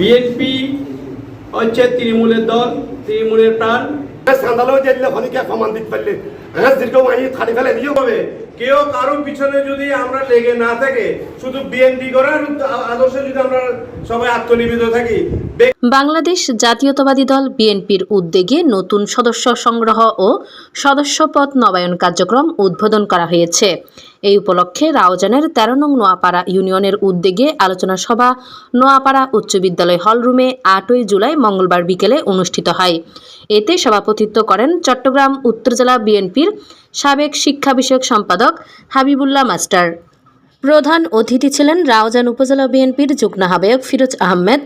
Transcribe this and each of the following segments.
BNP হচ্ছে তৃণমূলের দল তৃণমূলের প্রাণ। সান্দালো যে খনিকে প্রমাণ দিতে পারলে। হ্যাঁ দীর্ঘ মাই খালি ফেলে দিও হবে। কেউ কারও পিছনে যদি আমরা লেগে না থাকে শুধু বিএনপি করার আদর্শে যদি আমরা সবাই আত্মনিবেদিত থাকি বাংলাদেশ জাতীয়তাবাদী দল বিএনপির উদ্যোগে নতুন সদস্য সংগ্রহ ও সদস্যপদ নবায়ন কার্যক্রম উদ্বোধন করা হয়েছে। এই উপলক্ষে রাউজানের তেরো নং নোয়াপাড়া ইউনিয়নের উদ্যোগে আলোচনা সভা নোয়াপাড়া উচ্চ বিদ্যালয় হলরুমে আটই জুলাই মঙ্গলবার বিকেলে অনুষ্ঠিত হয়। এতে সভাপতিত্ব করেন চট্টগ্রাম উত্তর জেলা বিএনপির সাবেক শিক্ষা বিষয়ক সম্পাদক হাবিবুল্লাহ মাস্টার। প্রধান অতিথি ছিলেন রাওজান উপজেলা বিএনপির যুগ্ম আহ্বায়ক ফিরোজ আহমেদ।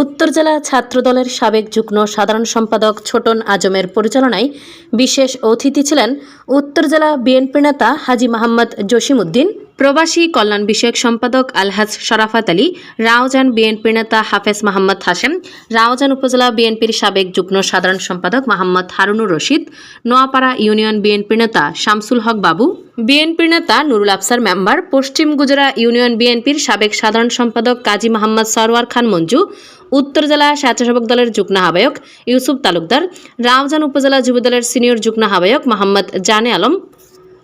উত্তর জেলা ছাত্র দলের সাবেক যুগ্ম সাধারণ সম্পাদক ছোটন আজমের পরিচালনায় বিশেষ অতিথি ছিলেন উত্তর জেলা বিএনপি নেতা হাজি মোহাম্মদ জসিমউদ্দিন। প্রবাসী কল্যাণ বিষয়ক সম্পাদক আলহাজ শরাফাত আলী রাউজান বিএনপি নেতা হাফেজ মাহমদ হাশেম রাউজান উপজেলা বিএনপির সাবেক যুগ্ম সাধারণ সম্পাদক মোহাম্মদ হারুনুর রশিদ, নোয়াপাড়া ইউনিয়ন বিএনপি নেতা শামসুল হক বাবু, বিএনপি নেতা নুরুল আফসার মেম্বার, পশ্চিম গুজরা ইউনিয়ন বিএনপির সাবেক সাধারণ সম্পাদক কাজী মোহাম্মদ সরওয়ার খান মঞ্জু, উত্তর জেলা স্বেচ্ছাসেবক দলের যুগ্ম আহ্বায়ক ইউসুফ তালুকদার রাউজান উপজেলা যুবদলের সিনিয়র যুগ্ম আহ্বায়ক মোহাম্মদ জানে আলম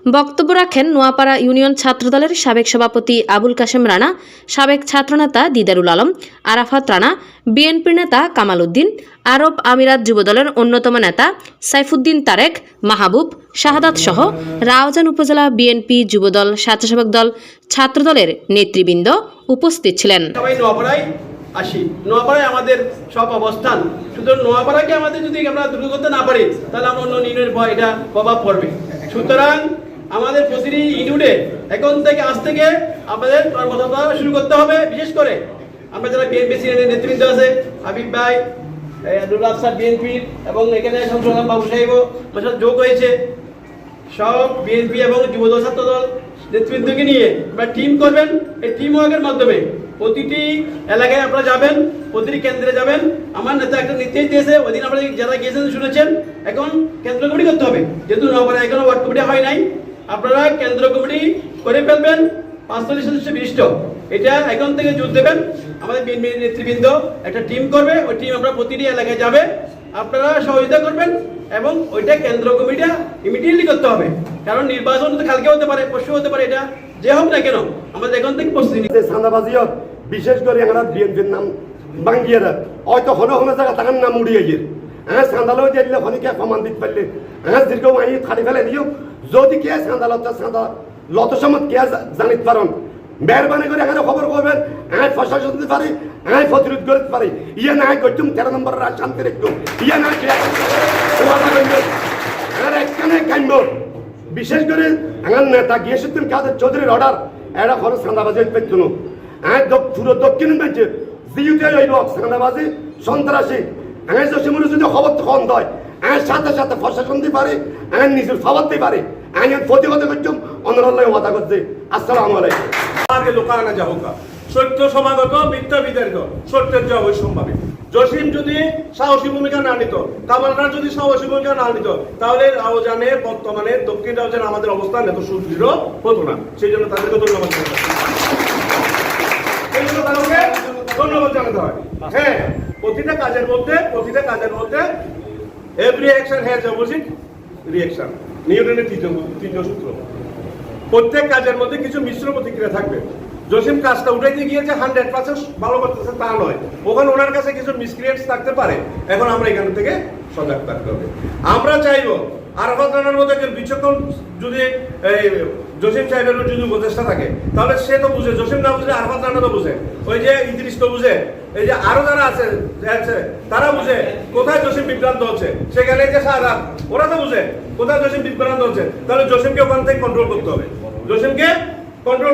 বক্তব্য রাখেন নোয়াপাড়া ইউনিয়ন ছাত্রদলের সাবেক সভাপতি আবুল কাশেম রানা, সাবেক ছাত্রনেতা দিদারুল আলম, আরাফাত রানা বিএনপি নেতা কামাল উদ্দিন আরব আমিরাত যুবদলের অন্যতম নেতা সাইফুদ্দিন তারেক, মাহবুব, শাহাদাত সহ রাওজান উপজেলা বিএনপি যুবদল স্বেচ্ছাসেবক দল ছাত্রদলের নেতৃবৃন্দ উপস্থিত ছিলেন। আসি। নোয়াপাড়ায় আমাদের সব অবস্থান। সুতরাং নোয়াপাড়াকে আমাদের যদি আমরা দ্রুত করতে না পারি, তাহলে আমরা অন্য ইউনিয়নের ভয়, এটা প্রভাব পড়বে। সুতরাং আমাদের প্রতিটি ইউনিটে এখন থেকে আজ থেকে আমাদের কর্মকর্তা শুরু করতে হবে, বিশেষ করে আমরা যারা বিএনপি সিনিয়র নেতৃবৃন্দ আছে, হাবিব ভাই নুরুল আফসার বিএনপির এবং এখানে সংসদ বাবু আমার যোগ হয়েছে। সব বিএনপি এবং যুবদল ছাত্রদল নেতৃবৃন্দকে নিয়ে আপনারা টিম করবেন। এই টিম ওয়ার্কের মাধ্যমে প্রতিটি এলাকায় আপনারা যাবেন, প্রতিটি কেন্দ্রে যাবেন। আমার নেতা একটা নির্দেশ দিয়েছে ওই দিন আপনারা যারা গিয়েছেন শুনেছেন। এখন কেন্দ্র কমিটি করতে হবে। যেহেতু নগরে এখনও ওয়ার্ড কমিটি হয় নাই আপনারা কেন্দ্র কমিটি করে ফেলবেন। পাঁচচল্লিশ সদস্য বিশিষ্ট। এটা এখন থেকে জোর দেবেন। আমাদের বিএনপি নেতৃবৃন্দ একটা টিম করবে। ওই টিম আমরা প্রতিটি এলাকায় যাবে। আপনারা সহযোগিতা করবেন এবং ওইটা কেন্দ্র কমিটিটা ইমিডিয়েটলি করতে হবে। কারণ নির্বাচন তো কালকে হতে পারে, পরশু হতে পারে, এটা যে হোক না কেন, আমাদের এখন থেকে প্রস্তুতি নিতে সান্দাবাজিয়ত বিশেষ করে আমরা বিএনপির নাম বাঙ্গিয়ে হয়তো হন হন জায়গা তার নাম উড়িয়ে গিয়ে। হ্যাঁ সান্দালো যেলে খনিকে প্রমাণ দিতে পারলে। হ্যাঁ দীর্ঘ মাই খালি ফেলে দিও যদি কে সান্দালত সান্দা লত সমত কে জানিতে পারেন মেহরবানি করে এখানে খবর করবেন হ্যাঁ প্রশাসন দিতে পারি হ্যাঁ প্রতিরোধ করতে পারি। ইয়ে না করছুম তেরো নম্বর শান্তি রাখতুম ইয়ে না আর একখানে কাইন্দ বিশেষ করে আমার নেতা গিয়েসুদ্দিন কাদের চৌধুরীর অর্ডার এটা খরচ সান্দাবাজি না। হ্যাঁ পুরো দক্ষিণ বেঞ্চে জিউতে হইব সান্দাবাজি সন্ত্রাসী। যদি খবর হ্যাঁ সাথে সাথে প্রশাসন পারে নিজের খবর পারে হ্যাঁ প্রতিহত করছুম অন্যরাল্লাহ ওয়াদা করছে। আসসালামু আলাইকুম। আগে সত্য সমাগত, মিথ্যা বিতর্ক সত্যের জয় জসিম যদি সাহসী ভূমিকা না নিত কামালরা যদি সাহসী ভূমিকা না নিত, তাহলে রাউজানে বর্তমানে দক্ষিণ রাউজানে আমাদের অবস্থান এত সুদৃঢ় হতো না। সেই জন্য তাদেরকে ধন্যবাদ জানাতে হয়। ধন্যবাদ জানাতে হয়। হ্যাঁ। প্রতিটা কাজের মধ্যে, প্রতিটা কাজের মধ্যে every action has opposite reaction নিউটনের তৃতীয় তৃতীয় সূত্র। প্রত্যেক কাজের মধ্যে কিছু মিশ্র প্রতিক্রিয়া থাকবে। জসিম কাজটা উঠাইতে গিয়েছে হান্ড্রেড পার্সেন্ট ভালো করতেছে, তা নয়। ওখানে ওনার কাছে কিছু মিসক্রিয়েন্টস থাকতে পারে। এখন আমরা এখান থেকে সজাগ থাকতে হবে। আমরা চাইব আরাফাত রানার মতো একজন বিচক্ষণ যদি জসিম সাহেবের যদি উপদেষ্টা থাকে, তাহলে সে তো বুঝে, জসিম না বুঝলে আরফাত রানা তো বুঝে, ওই যে ইদ্রিস তো বুঝে, এই যে আরও যারা আছে তারা বুঝে কোথায় জসিম বিভ্রান্ত হচ্ছে, সেখানে যে সাহায্য ওরা তো বুঝে কোথায় জসিম বিভ্রান্ত হচ্ছে, তাহলে জসিমকে ওখান থেকে কন্ট্রোল করতে হবে। জসিমকে কন্ট্রোল